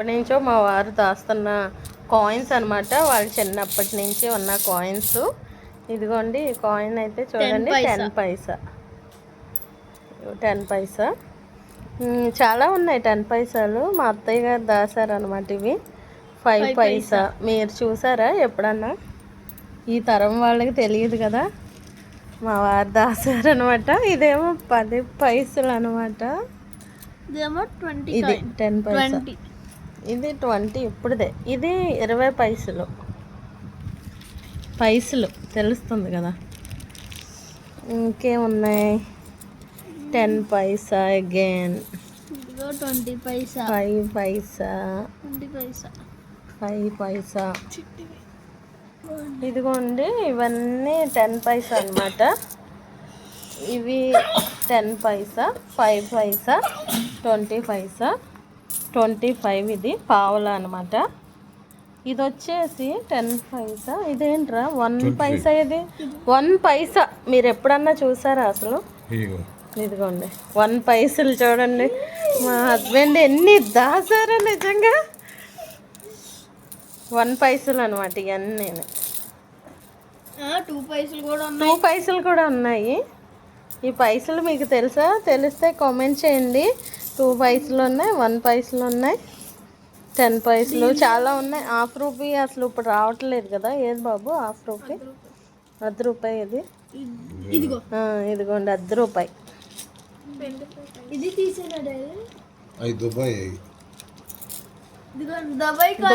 ఎప్పటి నుంచో మా వారు దాస్తున్న కాయిన్స్ అన్నమాట. వాళ్ళు చిన్నప్పటి నుంచి ఉన్న కాయిన్స్ ఇదిగోండి ఈ కాయిన్ అయితే చూడండి. టెన్ పైసా టెన్ పైసా చాలా ఉన్నాయి టెన్ పైసలు మా అత్తయ్య గారు దాశారనమాట ఇవి. ఫైవ్ పైసా మీరు చూసారా ఎప్పుడన్నా? ఈ తరం వాళ్ళకి తెలియదు కదా. మా వారు దాశారనమాట ఇదేమో పది పైసలు అనమాట ఇదేమో ట్వంటీ ఇది టెన్ పైసా ఇది ట్వంటీ ఇప్పుడుదే. ఇది ఇరవై పైసలు. పైసలు తెలుస్తుంది కదా. ఇంకేమున్నాయి? Ten paisa again. Twenty paisa. Five paisa. Twenty paisa. Five paisa. ఇదిగోండి ఇవన్నీ టెన్ పైసా అన్నమాట. ఇవి ten paisa five paisa twenty paisa. Twenty five ఇది పావలా అనమాట ఇది వచ్చేసి టెన్ పైసా? ఇదేంట్రా? వన్ పైసా ఇది వన్ పైసా. మీరు ఎప్పుడన్నా చూసారా అసలు? ఇదిగో. ఇదిగోండి. వన్ పైసలు చూడండి. మా హస్బెండ్ ఎన్ని దాసారా నిజంగా? వన్ పైసలు అనమాట ఇవన్నీ టూ పైసలు కూడా టూ పైసలు కూడా ఉన్నాయి. ఈ పైసలు మీకు తెలుసా? తెలిస్తే కామెంట్ చేయండి. టూ పైసలు ఉన్నాయి వన్ పైసలు ఉన్నాయి టెన్ పైసలు. చాలా ఉన్నాయి. హాఫ్ రూపీ అసలు ఇప్పుడు రావట్లేదు కదా. ఏది బాబు? Half rupee? అర్ధ రూపాయి ఇది. ఇద్- ఇదిగో. ఆ, ఇదిగోండి అర్ధ రూపాయి.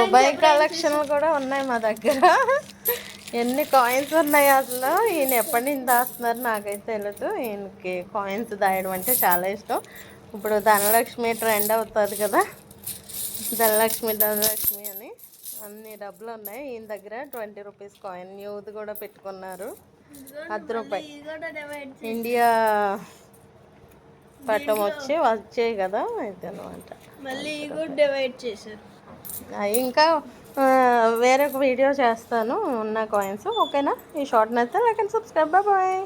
దుబాయ్ కలెక్షన్లు కూడా ఉన్నాయి మా దగ్గర. ఎన్ని కాయిన్స్ ఉన్నాయి అసలు? ఈయన ఎప్పటి నుంచి దాస్తున్నారు నాకైతే తెలియదు ఈయనకి కాయిన్స్ దాయడం అంటే చాలా ఇష్టం. ఇప్పుడు ధనలక్ష్మి ట్రెండ్ అవుతుంది కదా. ధనలక్ష్మి ధనలక్ష్మి అని అన్ని డబ్బులు ఉన్నాయి. ఈయన దగ్గర ట్వంటీ రూపీస్ కాయిన్ న్యూది కూడా పెట్టుకున్నారు. అర్ధ రూపాయి ఇండియా పట్టం వచ్చి వచ్చాయి కదా ఇది అనమాట మళ్ళీ డివైడ్ చేశారు. ఇంకా వేరొక వీడియో చేస్తాను. ఉన్న కాయిన్స్ ఓకేనా? ఈ షార్ట్ నచ్చితే లైక్ అండ్ సబ్స్క్రైబ్. బాయ్.